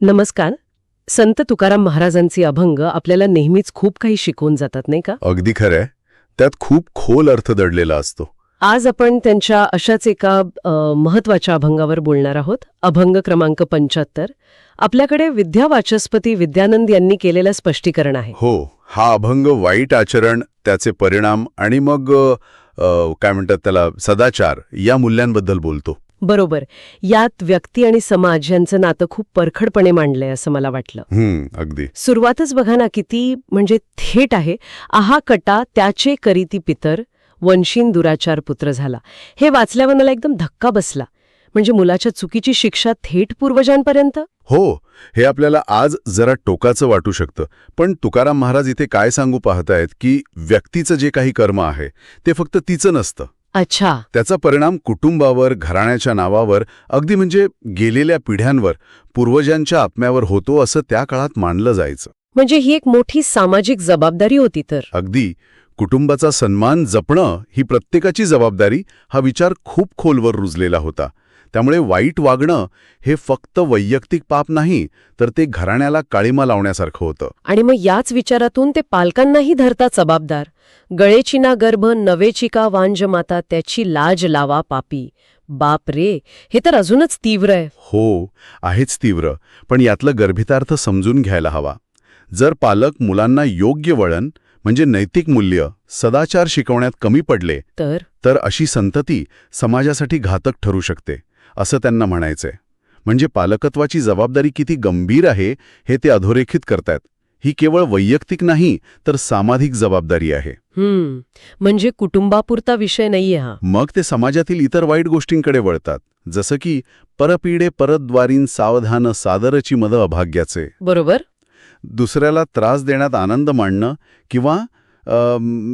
नमस्कार. संत तुकाराम महाराजांचे अभंग आपल्याला नेहमीच खूप काही शिकवून जातात नाही का? अगदी खरंय. त्यात खूप खोल अर्थ दडलेला असतो. आज आपण त्यांच्या अशाच एका महत्त्वाच्या अभंगावर बोलणार आहोत. अभंग क्रमांक पंच्याहत्तर. आपल्याकडे विद्या वाचस्पती विद्यानंद यांनी केलेलं स्पष्टीकरण आहे. हो हा अभंग वाईट आचरण त्याचे परिणाम आणि मग अ, काय म्हणतात त्याला सदाचार या मूल्यांबद्दल बोलतो. बरोबर. यात व्यक्ती आणि समाज यांचं नातं खूप परखडपणे मांडलंय असं मला वाटलं. अगदी. सुरुवातच बघा ना किती म्हणजे थेट आहे. आहा कटा त्याचे करीती पितर वंशीन दुराचार पुत्र झाला. हे वाचल्यावर मला एकदम धक्का बसला. म्हणजे मुलाच्या चुकीची शिक्षा थेट पूर्वजांपर्यंत? हो हे आपल्याला आज जरा टोकाचं वाटू शकतं. पण तुकाराम महाराज इथे काय सांगू पाहतायत की व्यक्तीचं जे काही कर्म आहे ते फक्त तिचं नसतं. अच्छा. त्याचा परिणाम कुटुंबावर घराण्याच्या नावावर अगदी म्हणजे गेलेल्या पिढ्यांवर पूर्वजांच्या आत्म्यावर होतो असं त्या काळात मानलं जायचं. म्हणजे ही एक मोठी सामाजिक जबाबदारी होती तर. अगदी. कुटुंबाचा सन्मान जपणं ही प्रत्येकाची जबाबदारी हा विचार खूप खोलवर रुजलेला होता. त्यामुळे वाईट वागणं हे फक्त वैयक्तिक पाप नाही तर ते घराण्याला काळीमा लावण्यासारखं होतं. आणि मग याच विचारातून ते पालकांनाही धरतात जबाबदार. गळेची ना गर्भ नवेची का वांज माता त्याची लाज लावा पापी. बाप रे हे तर अजूनच तीव्र आहे. हो आहेच तीव्र पण यातलं गर्भितार्थ समजून घ्यायला हवा. जर पालक मुलांना योग्य वळण म्हणजे नैतिक मूल्य सदाचार शिकवण्यात कमी पडले तर? तर अशी संतती समाजासाठी घातक ठरू शकते. असं त्यांना म्हणायचंय. म्हणजे पालकत्वाची जबाबदारी किती गंभीर आहे हे ते अधोरेखित करतायत. ही केवळ वैयक्तिक नाही तर सामाजिक जबाबदारी आहे. हम्म. म्हणजे कुटुंबापुरता विषय नाहीये हा. मग ते समाजातील इतर वाईट गोष्टींकडे वळतात. जसं की परपिडे परद्वारीन सावधान सादरची मद अभाग्याचे. बरोबर. दुसऱ्याला त्रास देण्यात आनंद मानणं किंवा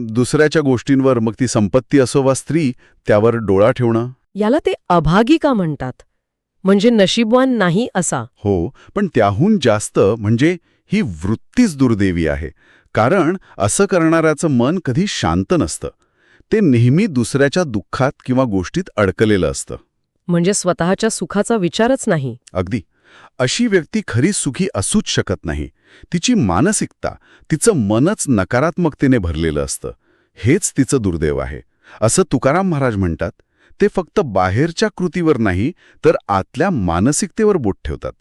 दुसऱ्याच्या गोष्टींवर मग ती संपत्ती असो वा स्त्री त्यावर डोळा ठेवणं. याला ते अभागी का म्हणतात? म्हणजे नशीबवान नाही असा. हो पण त्याहून जास्त म्हणजे ही वृत्तीच दुर्दैवी आहे. कारण असं करणाऱ्याचं मन कधी शांत नसतं. ते नेहमी दुसऱ्याच्या दुःखात किंवा गोष्टीत अडकलेलं असतं. म्हणजे स्वतःच्या सुखाचा विचारच नाही. अगदी. अशी व्यक्ती खरी सुखी असूच शकत नाही. तिची मानसिकता तिचं मनच नकारात्मकतेने भरलेलं असतं. हेच तिचं दुर्दैव आहे. असं तुकाराम महाराज म्हणतात ते फक्त बाहेरच्या कृतीवर नाही तर आतल्या मानसिकतेवर बोट ठेवतात.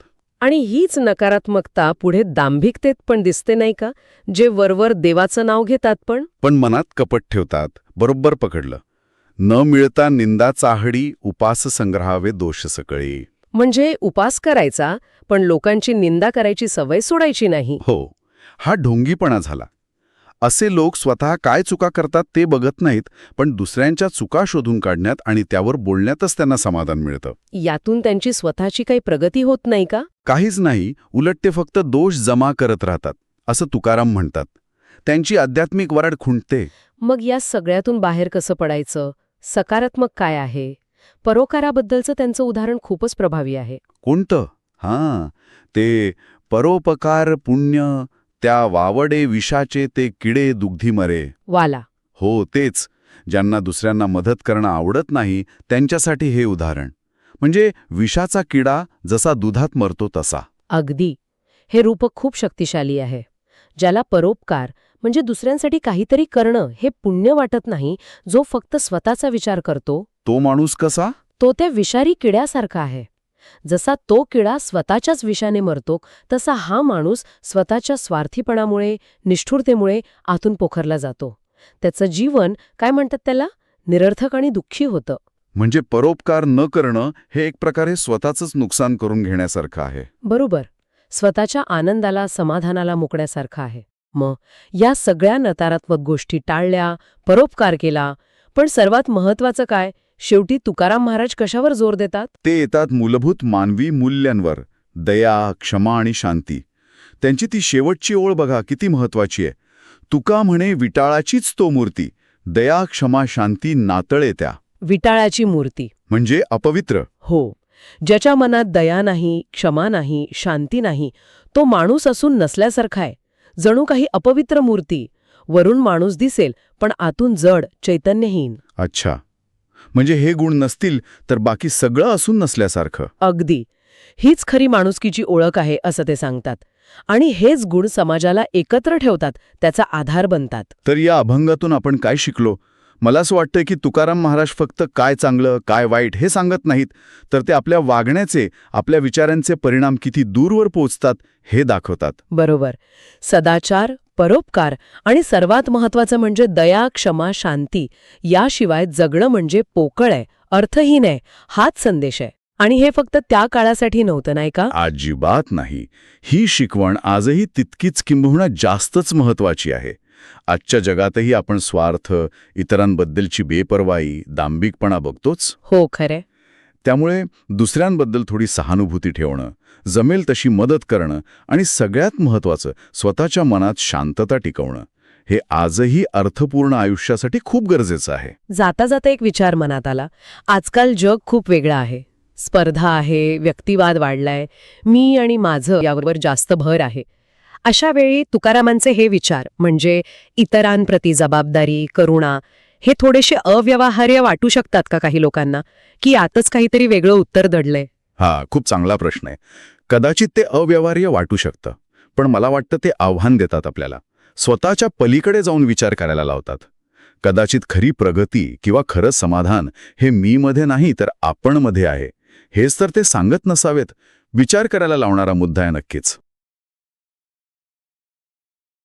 आणि हीच नकारात्मकता पुढे दांभिकतेत पण दिसते नाही का? जे वरवर देवाचं नाव घेतात पण. पण मनात कपट ठेवतात बरोबर पकडलं. न मिळता निंदा चाहडी उपास संग्रहावे दोष सकळी. म्हणजे उपास करायचा पण लोकांची निंदा करायची सवय सोडायची नाही. हो हा ढोंगीपणा झाला. असे लोक स्वतः काय चुका करतात ते बघत नाहीत पण दुसऱ्यांच्या चुका शोधून काढण्यात आणि त्यावर बोलण्यातच त्यांना समाधान मिळतं. यातून त्यांची स्वतःची काही प्रगती होत नाही का? काहीच नाही उलट ते फक्त दोष जमा करत राहतात असं तुकाराम म्हणतात. त्यांची आध्यात्मिक वराड खुंटते. मग या सगळ्यातून बाहेर कसं पडायचं? सकारात्मक काय आहे? परोकाराबद्दलचं त्यांचं उदाहरण खूपच प्रभावी आहे. कोणतं? हां ते परोपकार पुण्य त्या वावडे विषाचे ते किडे दुग्धी मरे. वाला. हो तेच. ज्यांना दुसऱ्यांना मदत करणं आवडत नाही त्यांच्यासाठी हे उदाहरण. म्हणजे विषाचा किडा जसा दुधात मरतो तसा. अगदी. हे रूपक खूप शक्तिशाली आहे. ज्याला परोपकार म्हणजे दुसऱ्यांसाठी काहीतरी करणं हे पुण्य वाटत नाही जो फक्त स्वतःचा विचार करतो. तो माणूस कसा? तो त्या विषारी किड्यासारखा आहे. जसा तो किडा स्वतःच्याच विषाने मरतो तसा हा माणूस स्वतःच्या स्वार्थीपणामुळे निष्ठुरतेमुळे आतून पोखरला जातो. त्याचं जीवन काय म्हणतात त्याला? निरर्थक आणि दुःखी होतं. म्हणजे परोपकार न करणं हे एक प्रकारे स्वतःच नुकसान करून घेण्यासारखं आहे. बरोबर. स्वतःच्या आनंदाला समाधानाला मुकण्यासारखं आहे. मग या सगळ्या नकारात्मक गोष्टी टाळल्या परोपकार केला पण सर्वात महत्वाचं काय? शेवटी तुकाराम महाराज कशावर जोर देतात? ते येतात मूलभूत मानवी मूल्यांवर दया क्षमा आणि शांती. त्यांची ती शेवटची ओळ बघा किती महत्वाची आहे. तुका म्हणे विटाळाचीच तो मूर्ती दया क्षमा शांती नातळे त्या. विटाळाची मूर्ती. म्हणजे अपवित्र. हो. ज्याच्या मनात दया नाही क्षमा नाही शांती नाही तो माणूस असून नसल्यासारखा आहे. जणू काही अपवित्र मूर्ती वरून माणूस दिसेल पण आतून जड चैतन्यहीन. अच्छा. म्हणजे हे गुण नसतील तर बाकी सगळं असून नसल्यासारखं. अगदी. हीच खरी माणुसकीची ओळख आहे असं ते सांगतात. आणि हेच गुण समाजाला एकत्र ठेवतात त्याचा आधार बनतात. तर या अभंगातून आपण काय शिकलो? मला असं वाटतं की तुकाराम महाराज फक्त काय चांगलं काय वाईट हे सांगत नाहीत तर ते आपल्या वागण्याचे आपल्या विचारांचे परिणाम किती दूरवर पोचतात हे दाखवतात. बरोबर. सदाचार परोपकार आणि सर्वात महत्वाचं म्हणजे दया क्षमा शांती याशिवाय जगणं म्हणजे पोकळ आहे अर्थहीन आहे हाच संदेश आहे. आणि हे फक्त त्या काळासाठी नव्हतं नाही का? अजिबात नाही. ही शिकवण आजही तितकीच किंबहुना जास्तच महत्वाची आहे. आजच्या जगातही आपण स्वार्थ इतरांबद्दलची बेपर्वाई दांभिकपणा बघतोच. हो खरे त्यामुळे दुसऱ्यांबद्दल थोडी सहानुभूती ठेवणं जमेल तशी मदत करणं आणि सगळ्यात महत्त्वाचं स्वतःच्या मनात शांतता टिकवणं. हे आजही अर्थपूर्ण आयुष्यासाठी खूप गरजेचं आहे. जाता जाता एक विचार मनात आला. आजकाल जग खूप वेगळं आहे. स्पर्धा आहे व्यक्तिवाद वाढलाय. मी आणि माझं यावर जास्त भर आहे. अशा वेळी तुकारामांचे हे विचार म्हणजे इतरांप्रती जबाबदारी करुणा हे थोडेसे अव्यवहार्य वाटू शकतात का काही लोकांना? की यातच काहीतरी वेगळं उत्तर दडलंय? हा खूप चांगला प्रश्न आहे. कदाचित ते अव्यवहार्य वाटू शकतं पण मला वाटतं ते आव्हान देतात आपल्याला. स्वतःच्या पलीकडे जाऊन विचार करायला लावतात. कदाचित खरी प्रगती किंवा खरं समाधान हे मी मध्ये नाही तर आपणमध्ये आहे. हेच तर ते सांगत नसावेत. विचार करायला लावणारा मुद्दा आहे नक्कीच.